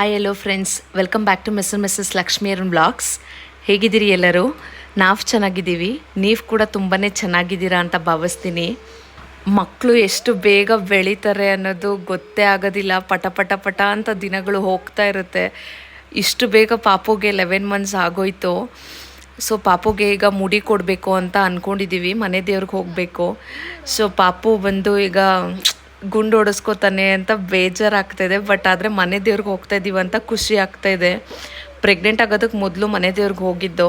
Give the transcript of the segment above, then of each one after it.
Hi hello friends welcome back to miss missus Lakshmi Arun blogs ಹೇಗಿದ್ದೀರಿ ಎಲ್ಲರೂ? ನಾವು ಚೆನ್ನಾಗಿದ್ದೀವಿ. ನೀವು ಕೂಡ ತುಂಬಾ ಚೆನ್ನಾಗಿದ್ದೀರಾ ಅಂತ ಭಾವಿಸ್ತೀನಿ. ಮಕ್ಕಳು ಎಷ್ಟು ಬೇಗ ಬೆಳೀತಾರೆ ಅನ್ನೋದು ಗೊತ್ತೇ ಆಗೋದಿಲ್ಲ. ಪಟ ಪಟ ಪಟ ಅಂತ ದಿನಗಳು ಹೋಗ್ತಾ ಇರುತ್ತೆ. ಇಷ್ಟು ಬೇಗ ಪಾಪುಗೆ ಲೆವೆನ್ ಮಂತ್ಸ್ ಆಗೋಯ್ತು. ಸೊ ಪಾಪುಗೆ ಈಗ ಮುಡಿ ಕೊಡಬೇಕು ಅಂತ ಅಂದ್ಕೊಂಡಿದ್ದೀವಿ ಮನೆ ದೇವ್ರಿಗೆ ಹೋಗಬೇಕು. ಸೊ ಪಾಪು ಬಂದು ಈಗ ಗುಂಡು ಹೊಡೆಸ್ಕೋತಾನೆ ಅಂತ ಬೇಜಾರಾಗ್ತಾಯಿದೆ ಬಟ್ ಆದರೆ ಮನೆ ದೇವ್ರಿಗೆ ಹೋಗ್ತಾ ಇದ್ದೀವಿ ಅಂತ ಖುಷಿ ಆಗ್ತಾಯಿದೆ ಪ್ರೆಗ್ನೆಂಟ್ ಆಗೋದಕ್ಕೆ ಮೊದಲು ಮನೆ ದೇವ್ರಿಗೆ ಹೋಗಿದ್ದು.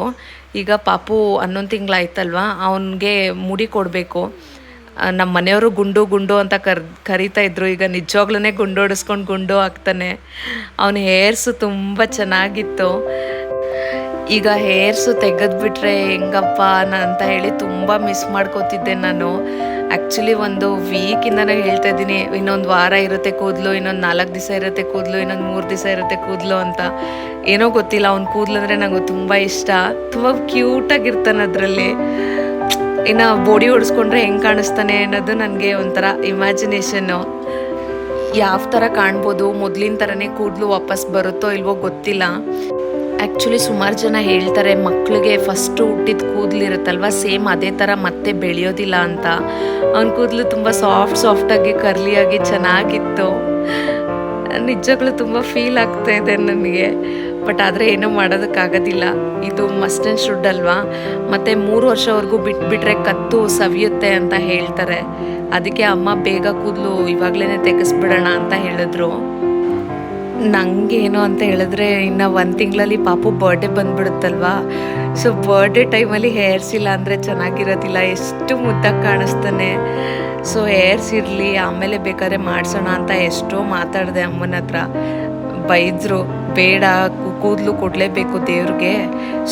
ಈಗ ಪಾಪು ಹನ್ನೊಂದು ಆಯ್ತಲ್ವಾ ಅವನಿಗೆ ಮುಡಿ ಕೊಡಬೇಕು. ನಮ್ಮ ಮನೆಯವರು ಗುಂಡು ಗುಂಡು ಅಂತ ಕರ್, ಕರಿತಾ ಇದ್ರು. ಈಗ ನಿಜವಾಗ್ಲೂ ಗುಂಡು ಹೊಡೆಸ್ಕೊಂಡು ಗುಂಡು ಆಗ್ತಾನೆ. ಅವನ ಹೇರ್ಸು ತುಂಬ ಚೆನ್ನಾಗಿತ್ತು. ಈಗ ಹೇರ್ಸು ತೆಗೆದ್ಬಿಟ್ರೆ ಹೆಂಗಪ್ಪ ಅಂತ ಹೇಳಿ ತುಂಬ ಮಿಸ್ ಮಾಡ್ಕೋತಿದ್ದೆ ನಾನು. ಆ್ಯಕ್ಚುಲಿ ಒಂದು ವೀಕಿಂದ ನಾನು ಹೇಳ್ತಾ ಇದ್ದೀನಿ. ಇನ್ನೊಂದು ವಾರ ಇರುತ್ತೆ ಕೂದಲು, ಇನ್ನೊಂದು ನಾಲ್ಕು ದಿವಸ ಇರುತ್ತೆ ಕೂದಲು, ಇನ್ನೊಂದು ಮೂರು ದಿವಸ ಇರುತ್ತೆ ಕೂದಲು ಅಂತ. ಏನೋ ಗೊತ್ತಿಲ್ಲ, ಅವ್ನು ಕೂದಲು ಅಂದರೆ ನನಗೆ ತುಂಬ ಇಷ್ಟ. ತುಂಬ ಕ್ಯೂಟಾಗಿರ್ತಾನೆ ಅದರಲ್ಲಿ. ಇನ್ನು ಬಾಡಿ ಹೊಡಿಸ್ಕೊಂಡ್ರೆ ಹೆಂಗೆ ಕಾಣಿಸ್ತಾನೆ ಅನ್ನೋದು ನನಗೆ ಒಂಥರ ಇಮ್ಯಾಜಿನೇಷನ್ನು ಯಾವ ಥರ ಕಾಣ್ಬೋದು, ಮೊದಲಿನ ಥರನೇ ಕೂದಲು ವಾಪಸ್ ಬರುತ್ತೋ ಇಲ್ವೋ ಗೊತ್ತಿಲ್ಲ. ಆ್ಯಕ್ಚುಲಿ ಸುಮಾರು ಜನ ಹೇಳ್ತಾರೆ ಮಕ್ಕಳಿಗೆ ಫಸ್ಟು ಹುಟ್ಟಿದ ಕೂದಲು ಇರುತ್ತಲ್ವ ಸೇಮ್ ಅದೇ ಥರ ಮತ್ತೆ ಬೆಳೆಯೋದಿಲ್ಲ ಅಂತ. ಅವ್ನ ಕೂದಲು ತುಂಬ ಸಾಫ್ಟ್ ಸಾಫ್ಟಾಗಿ ಕರ್ಲಿಯಾಗಿ ಚೆನ್ನಾಗಿತ್ತು. ನಿಜಗಳು ತುಂಬ ಫೀಲ್ ಆಗ್ತಾ ಇದೆ ನನಗೆ. ಬಟ್ ಆದರೆ ಏನೂ ಮಾಡೋದಕ್ಕಾಗೋದಿಲ್ಲ. ಇದು ಮಸ್ಟ್ ಆ್ಯಂಡ್ ಶುಡ್ ಅಲ್ವಾ? ಮತ್ತು ಮೂರು ವರ್ಷವರೆಗೂ ಬಿಟ್ಬಿಟ್ರೆ ಕತ್ತು ಸವಿಯುತ್ತೆ ಅಂತ ಹೇಳ್ತಾರೆ. ಅದಕ್ಕೆ ಅಮ್ಮ ಬೇಗ ಕೂದಲು ಇವಾಗಲೇ ತೆಗೆಸ್ಬಿಡೋಣ ಅಂತ ಹೇಳಿದ್ರು. ನಂಗೇನು ಅಂತ ಹೇಳಿದ್ರೆ ಇನ್ನು ಒಂದು ತಿಂಗಳಲ್ಲಿ ಪಾಪು ಬರ್ಡೇ ಬಂದ್ಬಿಡುತ್ತಲ್ವಾ? ಸೊ ಬರ್ಡೇ ಟೈಮಲ್ಲಿ ಹೇರ್ಸ್ ಇಲ್ಲ ಅಂದರೆ ಚೆನ್ನಾಗಿರೋದಿಲ್ಲ, ಎಷ್ಟು ಮುದ್ದಾಗಿ ಕಾಣಿಸ್ತಾನೆ. ಸೊ ಹೇರ್ಸ್ ಇರಲಿ ಆಮೇಲೆ ಬೇಕಾದ್ರೆ ಮಾಡಿಸೋಣ ಅಂತ ಎಷ್ಟೋ ಮಾತಾಡಿದೆ ಅಮ್ಮನ ಹತ್ರ. ಬೈದರು, ಬೇಡ ಕೂದಲು ಕೊಡಲೇಬೇಕು ದೇವ್ರಿಗೆ.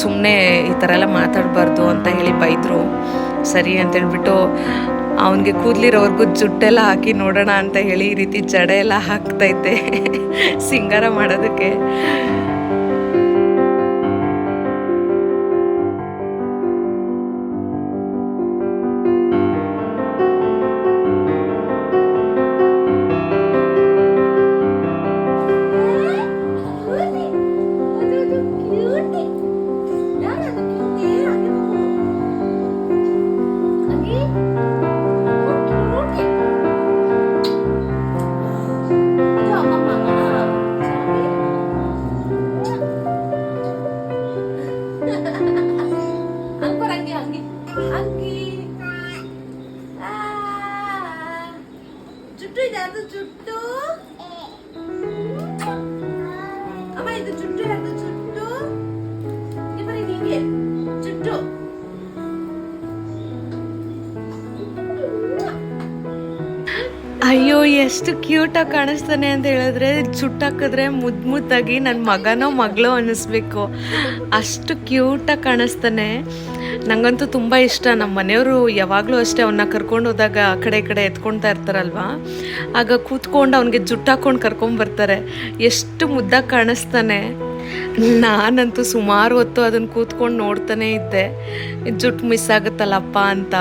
ಸುಮ್ಮನೆ ಈ ಥರ ಎಲ್ಲ ಮಾತಾಡಬಾರ್ದು ಅಂತ ಹೇಳಿ ಬೈದರು. ಸರಿ ಅಂತ ಹೇಳ್ಬಿಟ್ಟು ಅವನಿಗೆ ಕೂದಲಿರೋವರೆಗೂ ಜುಟ್ಟೆಲ್ಲ ಹಾಕಿ ನೋಡೋಣ ಅಂತ ಹೇಳಿ ಈ ರೀತಿ ಜಡೆ ಎಲ್ಲ ಹಾಕ್ತೈತೆ. ಸಿಂಗಾರ ಮಾಡೋದಕ್ಕೆ. ಎಷ್ಟು ಕ್ಯೂಟಾಗಿ ಕಾಣಿಸ್ತಾನೆ ಅಂತ ಹೇಳಿದ್ರೆ ಚುಟ್ಟಾಕಿದ್ರೆ ಮುದ್ದು ಮುದ್ದಾಗಿ ನನ್ನ ಮಗನೋ ಮಗಳೋ ಅನ್ನಿಸ್ಬೇಕು. ಅಷ್ಟು ಕ್ಯೂಟಾಗಿ ಕಾಣಿಸ್ತಾನೆ. ನನಗಂತೂ ತುಂಬ ಇಷ್ಟ. ನಮ್ಮ ಮನೆಯವರು ಯಾವಾಗಲೂ ಅಷ್ಟೇ ಅವನ್ನ ಕರ್ಕೊಂಡು ಹೋದಾಗ ಆ ಕಡೆ ಈ ಕಡೆ ಎತ್ಕೊಳ್ತಾ ಇರ್ತಾರಲ್ವ? ಆಗ ಕೂತ್ಕೊಂಡು ಅವನಿಗೆ ಜುಟ್ಟಾಕೊಂಡು ಕರ್ಕೊಂಡ್ಬರ್ತಾರೆ ಎಷ್ಟು ಮುದ್ದಾಗಿ ಕಾಣಿಸ್ತಾನೆ. ನಾನಂತೂ ಸುಮಾರು ಹೊತ್ತು ಅದನ್ನು ಕೂತ್ಕೊಂಡು ನೋಡ್ತಾನೆ ಇದ್ದೆ. ಜುಟ್ಟು ಮಿಸ್ ಆಗುತ್ತಲ್ಲಪ್ಪ ಅಂತ.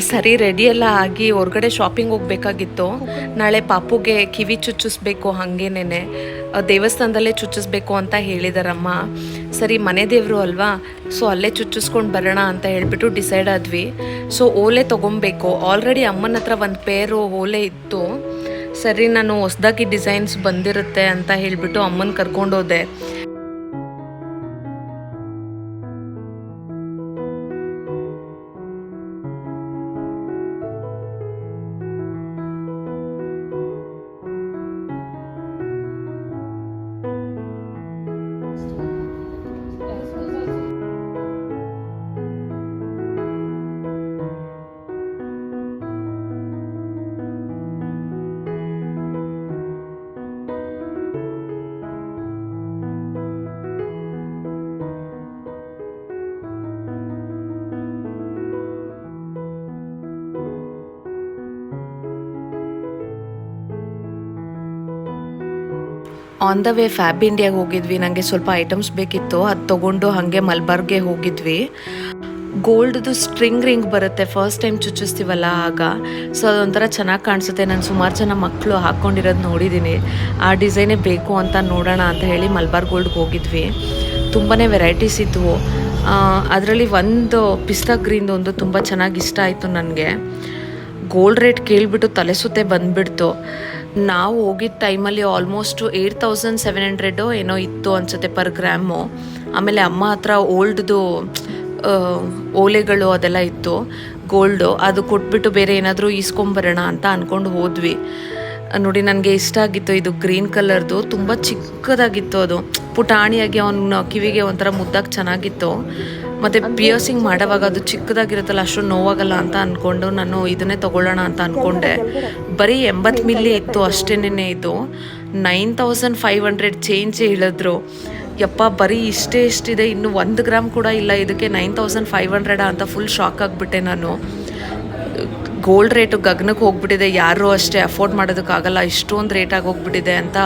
ಸರಿ ರೆಡಿ ಎಲ್ಲ ಆಗಿ ಹೊರಗಡೆ ಶಾಪಿಂಗ್ ಹೋಗ್ಬೇಕಾಗಿತ್ತು. ನಾಳೆ ಪಾಪುಗೆ ಕಿವಿ ಚುಚ್ಚಿಸ್ಬೇಕು ಹಾಗೇನೇನೆ. ದೇವಸ್ಥಾನದಲ್ಲೇ ಚುಚ್ಚಿಸ್ಬೇಕು ಅಂತ ಹೇಳಿದಾರಮ್ಮ. ಸರಿ, ಮನೆ ದೇವರು ಅಲ್ವಾ? ಸೊ ಅಲ್ಲೇ ಚುಚ್ಚಿಸ್ಕೊಂಡು ಬರೋಣ ಅಂತ ಹೇಳ್ಬಿಟ್ಟು ಡಿಸೈಡ್ ಆದ್ವಿ. ಸೊ ಓಲೆ ತೊಗೊಬೇಕು. ಆಲ್ರೆಡಿ ಅಮ್ಮನ ಹತ್ರ ಒಂದು ಪೇರು ಓಲೆ ಇತ್ತು. ಸರಿ, ನಾನು ಹೊಸ್ದಾಗಿ ಡಿಸೈನ್ಸ್ ಬಂದಿರುತ್ತೆ ಅಂತ ಹೇಳಿಬಿಟ್ಟು ಅಮ್ಮನ ಕರ್ಕೊಂಡೋದೆ ಆನ್ ದ ವೇ ಫ್ಯಾಬ್ ಇಂಡಿಯಾಗೆ ಹೋಗಿದ್ವಿ. ನನಗೆ ಸ್ವಲ್ಪ ಐಟಮ್ಸ್ ಬೇಕಿತ್ತು. ಅದು ತೊಗೊಂಡು ಹಾಗೆ ಮಲ್ಬಾರ್ಗೆ ಹೋಗಿದ್ವಿ. ಗೋಲ್ಡ್ದು ಸ್ಟ್ರಿಂಗ್ ರಿಂಗ್ ಬರುತ್ತೆ. ಫಸ್ಟ್ ಟೈಮ್ ಚುಚ್ಚಿಸ್ತೀವಲ್ಲ ಆಗ. ಸೊ ಅದೊಂಥರ ಚೆನ್ನಾಗಿ ಕಾಣಿಸುತ್ತೆ. ನಾನು ಸುಮಾರು ಜನ ಮಕ್ಕಳು ಹಾಕ್ಕೊಂಡಿರೋದು ನೋಡಿದ್ದೀನಿ ಆ ಡಿಸೈನೇ ಬೇಕು ಅಂತ ನೋಡೋಣ ಅಂತ ಹೇಳಿ ಮಲ್ಬಾರ್ ಗೋಲ್ಡ್ಗೆ ಹೋಗಿದ್ವಿ. ತುಂಬಾ ವೆರೈಟೀಸ್ ಇದ್ವು. ಅದರಲ್ಲಿ ಒಂದು ಪಿಸ್ತಾ ಗ್ರೀನ್ದು ಒಂದು ತುಂಬ ಚೆನ್ನಾಗಿ ಇಷ್ಟ ಆಯಿತು ನನಗೆ. ಗೋಲ್ಡ್ ರೇಟ್ ಕೇಳಿಬಿಟ್ಟು ತಲೆ ಸುತ್ತೆ ಬಂದುಬಿಡ್ತು. ನಾವು ಹೋಗಿದ್ದ ಟೈಮಲ್ಲಿ almost eight thousand seven hundred ಏನೋ ಇತ್ತು ಅನ್ಸುತ್ತೆ ಪರ್ ಗ್ರಾಮು ಆಮೇಲೆ ಅಮ್ಮ ಹತ್ರ ಓಲ್ಡ್ದು ಓಲೆಗಳು ಅದೆಲ್ಲ ಇತ್ತು ಗೋಲ್ಡು ಅದು ಕೊಟ್ಬಿಟ್ಟು ಬೇರೆ ಏನಾದರೂ ಈಸ್ಕೊಂಬರೋಣ ಅಂತ ಅಂದ್ಕೊಂಡು ಹೋದ್ವಿ. ನೋಡಿ, ನನಗೆ ಇಷ್ಟ ಆಗಿತ್ತು ಇದು ಗ್ರೀನ್ ಕಲರ್ದು ತುಂಬ ಚಿಕ್ಕದಾಗಿತ್ತು ಅದು. ಪುಟಾಣಿಯಾಗಿ ಅವನ ಕಿವಿಗೆ ಒಂಥರ ಮುದ್ದಾಗಿ ಚೆನ್ನಾಗಿತ್ತು. ಮತ್ತು ಪಿಯರ್ಸಿಂಗ್ ಮಾಡೋವಾಗ ಅದು ಚಿಕ್ಕದಾಗಿರುತ್ತಲ್ಲ, ಅಷ್ಟು ನೋವಾಗಲ್ಲ ಅಂತ ಅಂದ್ಕೊಂಡು ನಾನು ಇದನ್ನೇ ತಗೊಳ್ಳೋಣ ಅಂತ ಅಂದ್ಕೊಂಡೆ ಬರೀ ಎಂಬತ್ತು ಮಿಲ್ಲಿ ಇತ್ತು ಅಷ್ಟೇನೇ ಇದು. Nine thousand five hundred change ಹೇಳಿದ್ರು. ಯಪ್ಪ, ಬರೀ ಇಷ್ಟೇ ಇಷ್ಟಿದೆ. ಇನ್ನು ಒಂದು ಗ್ರಾಮ್ ಕೂಡ ಇಲ್ಲ. ಇದಕ್ಕೆ ನೈನ್ ತೌಸಂಡ್ ಫೈವ್ ಹಂಡ್ರೆಡಾ ಅಂತ ಫುಲ್ ಶಾಕ್ ಆಗಿಬಿಟ್ಟೆ ನಾನು. ಗೋಲ್ಡ್ ರೇಟು ಗಗನಕ್ಕೆ ಹೋಗ್ಬಿಟ್ಟಿದೆ. ಯಾರೂ ಅಷ್ಟೇ ಅಫೋರ್ಡ್ ಮಾಡೋದಕ್ಕಾಗಲ್ಲ. ಇಷ್ಟೊಂದು ರೇಟಾಗಿ ಹೋಗ್ಬಿಟ್ಟಿದೆ ಅಂತ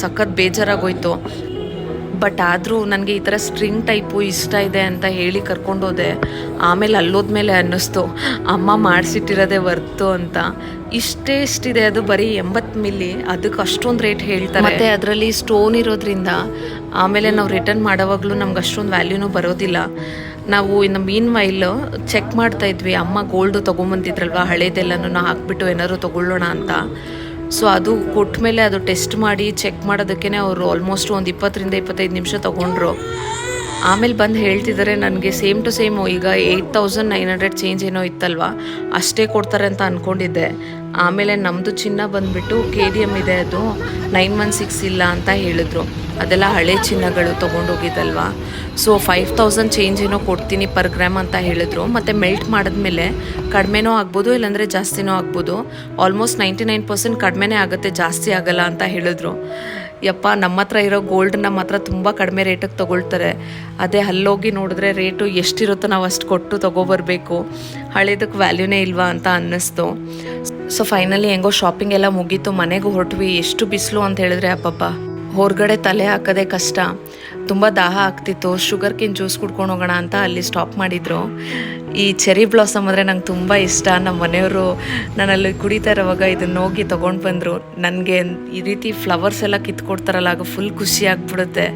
ಸಖತ್ ಬೇಜಾರಾಗೋಯ್ತು. ಬಟ್ ಆದರೂ ನನಗೆ ಈ ಥರ ಸ್ಟ್ರಿಂಗ್ ಟೈಪು ಇಷ್ಟ ಇದೆ ಅಂತ ಹೇಳಿ ಕರ್ಕೊಂಡೋದೆ. ಆಮೇಲೆ ಅಲ್ಲೋದ್ಮೇಲೆ ಅನ್ನಿಸ್ತು, ಅಮ್ಮ ಮಾಡಿಸಿಟ್ಟಿರೋದೇ ವರ್ತು ಅಂತ. ಇಷ್ಟೇ ಇಷ್ಟಿದೆ, ಅದು ಬರೀ ಎಂಬತ್ತು ಮಿಲ್ಲಿ ಅದಕ್ಕೆ ಅಷ್ಟೊಂದು ರೇಟ್ ಹೇಳ್ತಾರೆ. ಮತ್ತು ಅದರಲ್ಲಿ ಸ್ಟೋನ್ ಇರೋದ್ರಿಂದ ಆಮೇಲೆ ನಾವು ರಿಟರ್ನ್ ಮಾಡೋವಾಗಲೂ ನಮ್ಗೆ ಅಷ್ಟೊಂದು ವ್ಯಾಲ್ಯೂನೂ ಬರೋದಿಲ್ಲ. ನಾವು ಇನ್ನು ಮೀನ್ ವೈಲ್ ಚೆಕ್ ಮಾಡ್ತಾ ಇದ್ವಿ, ಅಮ್ಮ ಗೋಲ್ಡು ತೊಗೊಂಬಂದಿದ್ರಲ್ವ ಹಳೇದೆಲ್ಲನೂ ಹಾಕ್ಬಿಟ್ಟು ಏನಾದ್ರು ತೊಗೊಳ್ಳೋಣ ಅಂತ. ಸೊ ಅದು ಕೊಟ್ಟ ಮೇಲೆ ಅದು ಟೆಸ್ಟ್ ಮಾಡಿ ಚೆಕ್ ಮಾಡೋದಕ್ಕೆ ಅವರು ಆಲ್ಮೋಸ್ಟ್ ಒಂದು ಇಪ್ಪತ್ತರಿಂದ ಇಪ್ಪತ್ತೈದು ನಿಮಿಷ ತೊಗೊಂಡ್ರು. ಆಮೇಲೆ ಬಂದು ಹೇಳ್ತಿದ್ದಾರೆ ನನಗೆ ಸೇಮ್ ಟು ಸೇಮ್ ಈಗ eight thousand nine hundred change ಏನೋ ಇತ್ತಲ್ವ? ಅಷ್ಟೇ ಕೊಡ್ತಾರೆ ಅಂತ ಅಂದ್ಕೊಂಡಿದ್ದೆ ಆಮೇಲೆ ನಮ್ಮದು ಚಿನ್ನ ಬಂದುಬಿಟ್ಟು ಕೆ ಡಿ ಎಂ ಇದೆ ಅದು. ನೈನ್ ಒನ್ ಸಿಕ್ಸ್ ಇಲ್ಲ ಅಂತ ಹೇಳಿದ್ರು. ಅದೆಲ್ಲ ಹಳೆ ಚಿನ್ನಗಳು ತೊಗೊಂಡೋಗಿದ್ದಲ್ವ? ಸೊ ಫೈವ್ ತೌಸಂಡ್ ಚೇಂಜ್ ಏನೋ ಕೊಡ್ತೀನಿ ಪರ್ ಗ್ರಾಮ್ ಅಂತ ಹೇಳಿದ್ರು. ಮತ್ತು ಮೆಲ್ಟ್ ಮಾಡಿದ್ಮೇಲೆ ಕಡಿಮೆನೂ ಆಗ್ಬೋದು, ಇಲ್ಲಾಂದರೆ ಜಾಸ್ತಿನೂ ಆಗ್ಬೋದು. ಆಲ್ಮೋಸ್ಟ್ ನೈಂಟಿ ನೈನ್ ಪರ್ಸೆಂಟ್ ಕಡಿಮೆನೇ ಆಗುತ್ತೆ, ಜಾಸ್ತಿ ಆಗಲ್ಲ ಅಂತ ಹೇಳಿದ್ರು. ಯಪ್ಪ, ನಮ್ಮ ಹತ್ರ ಇರೋ ಗೋಲ್ಡ್ ನಮ್ಮ ಹತ್ರ ತುಂಬ ಕಡಿಮೆ ರೇಟಿಗೆ ತೊಗೊಳ್ತಾರೆ. ಅದೇ ಅಲ್ಲೋಗಿ ನೋಡಿದ್ರೆ ರೇಟು ಎಷ್ಟಿರುತ್ತೋ ನಾವು ಅಷ್ಟು ಕೊಟ್ಟು ತೊಗೊಬರ್ಬೇಕು. ಹಳೇದಕ್ಕೆ ವ್ಯಾಲ್ಯೂನೇ ಇಲ್ವಾ ಅಂತ ಅನ್ನಿಸ್ತು. ಸೊ ಫೈನಲಿ ಹೆಂಗೋ ಶಾಪಿಂಗ್ ಎಲ್ಲ ಮುಗೀತು. ಮನೆಗೂ ಹೊರಟ್ವಿ. ಎಷ್ಟು ಬಿಸಿಲು ಅಂತ ಹೇಳಿದ್ರೆ ಅಪ್ಪಪ್ಪ ಹೊರಗಡೆ ತಲೆ ಹಾಕೋದೇ ಕಷ್ಟ. ತುಂಬ ದಾಹ ಆಗ್ತಿತ್ತು. ಶುಗರ್ ಕೇನ್ ಜ್ಯೂಸ್ ಕುಡ್ಕೊಂಡು ಹೋಗೋಣ ಅಂತ ಅಲ್ಲಿ ಸ್ಟಾಪ್ ಮಾಡಿದ್ರು. ಈ ಚೆರಿ ಬ್ಲಾಸಮ್ ಅಂದರೆ ನಂಗೆ ತುಂಬ ಇಷ್ಟ. ನಮ್ಮ ಮನೆಯವರು ನಾನಲ್ಲಿ ಕುಡಿತಾ ಇರೋವಾಗ ಇದನ್ನ ಹೋಗಿ ತೊಗೊಂಡು ಬಂದರು. ನನಗೆ ಈ ರೀತಿ ಫ್ಲವರ್ಸ್ ಎಲ್ಲ ಕಿತ್ಕೊಡ್ತಾರಲ್ಲ, ಆಗ ಫುಲ್ ಖುಷಿ ಆಗ್ಬಿಡುತ್ತೆ.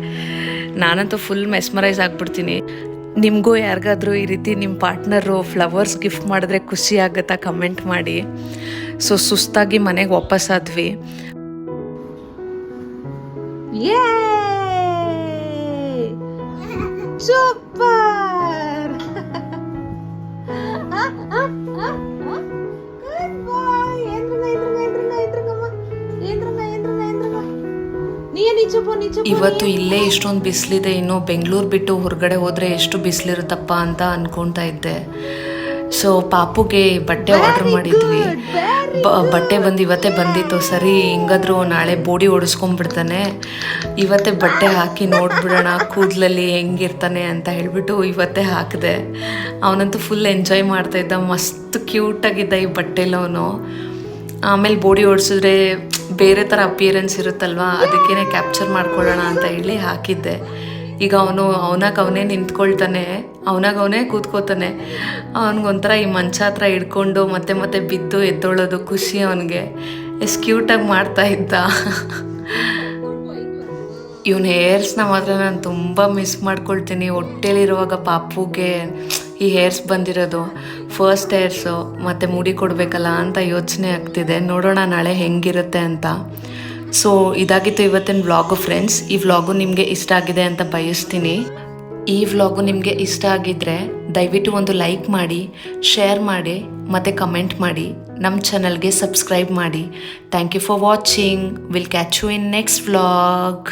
ನಾನಂತೂ ಫುಲ್ ಮೆಸ್ಮರೈಸ್ ಆಗ್ಬಿಡ್ತೀನಿ. ನಿಮಗೂ ಯಾರಿಗಾದರೂ ಈ ರೀತಿ ನಿಮ್ಮ ಪಾರ್ಟ್ನರು ಫ್ಲವರ್ಸ್ ಗಿಫ್ಟ್ ಮಾಡಿದ್ರೆ ಖುಷಿ ಆಗುತ್ತಾ? ಕಮೆಂಟ್ ಮಾಡಿ. ಸೊ ಸುಸ್ತಾಗಿ ಮನೆಗೆ ವಾಪಸ್ಸಾದ್ವಿ ನಿಚ್ಚಪ್ಪ ಇವತ್ತು ಇಲ್ಲೇ ಇಷ್ಟೊಂದು ಬಿಸಿಲಿದೆ. ಇನ್ನು ಬೆಂಗಳೂರು ಬಿಟ್ಟು ಹೊರಗಡೆ ಹೋದರೆ ಎಷ್ಟು ಬಿಸಿಲಿರುತ್ತಪ್ಪ ಅಂತ ಅನ್ಕೊತಾ ಇದ್ದೆ. ಸೊ ಪಾಪುಗೆ ಬಟ್ಟೆ ಆರ್ಡರ್ ಮಾಡಿದ್ವಿ. ಬ- ಬಟ್ಟೆ ಬಂದು ಇವತ್ತೇ ಬಂದಿತ್ತು. ಸರಿ ಹಿಂಗಾದ್ರೂ ನಾಳೆ ಬೋಡಿ ಓಡಿಸ್ಕೊಂಡ್ಬಿಡ್ತಾನೆ. ಇವತ್ತೇ ಬಟ್ಟೆ ಹಾಕಿ ನೋಡ್ಬಿಡೋಣ ಕೂದಲಲ್ಲಿ ಹೆಂಗಿರ್ತಾನೆ ಅಂತ ಹೇಳಿಬಿಟ್ಟು ಇವತ್ತೇ ಹಾಕಿದೆ. ಅವನಂತೂ ಫುಲ್ ಎಂಜಾಯ್ ಮಾಡ್ತಾ ಇದ್ದ. ಮಸ್ತ್ ಕ್ಯೂಟಾಗಿದ್ದ ಈ ಬಟ್ಟೆಲಿ ಅವನು. ಆಮೇಲೆ ಬೋಡಿ ಓಡಿಸಿದ್ರೆ ಬೇರೆ ಥರ ಅಪಿಯರೆನ್ಸ್ ಇರುತ್ತಲ್ವಾ? ಅದಕ್ಕೇನೆ ಕ್ಯಾಪ್ಚರ್ ಮಾಡ್ಕೊಳ್ಳೋಣ ಅಂತ ಹೇಳಿ ಹಾಕಿದ್ದೆ. ಈಗ ಅವನು ಅವನಾಗ ಅವನೇ ನಿಂತ್ಕೊಳ್ತಾನೆ, ಅವನಾಗ ಅವನೇ ಕೂತ್ಕೋತಾನೆ. ಅವನಿಗೊಂಥರ ಈ ಮಂಚ ಹತ್ರ ಹಿಡ್ಕೊಂಡು ಮತ್ತೆ ಮತ್ತೆ ಬಿದ್ದು ಎದ್ದೊಳೋದು ಖುಷಿ ಅವನಿಗೆ. ಎಷ್ಟು ಕ್ಯೂಟಾಗಿ ಮಾಡ್ತಾ ಇದ್ದ. ಇವನ ಹೇರ್ಸ್ನ ಮಾತ್ರ ನಾನು ತುಂಬ ಮಿಸ್ ಮಾಡ್ಕೊಳ್ತೀನಿ. ಹೊಟ್ಟೆಲಿರುವಾಗ ಪಾಪುಗೆ ಈ ಹೇರ್ಸ್ ಬಂದಿರೋದು. ಫಸ್ಟ್ ಹೇರ್ಸು ಮತ್ತು ಮುಡಿ ಕೊಡಬೇಕಲ್ಲ ಅಂತ ಯೋಚನೆ ಆಗ್ತಿದೆ. ನೋಡೋಣ ನಾಳೆ ಹೆಂಗಿರುತ್ತೆ ಅಂತ. ಸೊ ಇದಾಗಿತ್ತು ಇವತ್ತಿನ ವ್ಲಾಗು ಫ್ರೆಂಡ್ಸ್ ಈ ವ್ಲಾಗು ನಿಮಗೆ ಇಷ್ಟ ಆಗಿದೆ ಅಂತ ಬಯಸ್ತೀನಿ. ಈ ವ್ಲಾಗು ನಿಮಗೆ ಇಷ್ಟ ಆಗಿದ್ರೆ ದಯವಿಟ್ಟು ಒಂದು ಲೈಕ್ ಮಾಡಿ ಶೇರ್ ಮಾಡಿ, ಮತ್ತು ಕಮೆಂಟ್ ಮಾಡಿ. ನಮ್ಮ ಚಾನಲ್ಗೆ ಸಬ್ಸ್ಕ್ರೈಬ್ ಮಾಡಿ. Thank you for watching will catch you in next vlog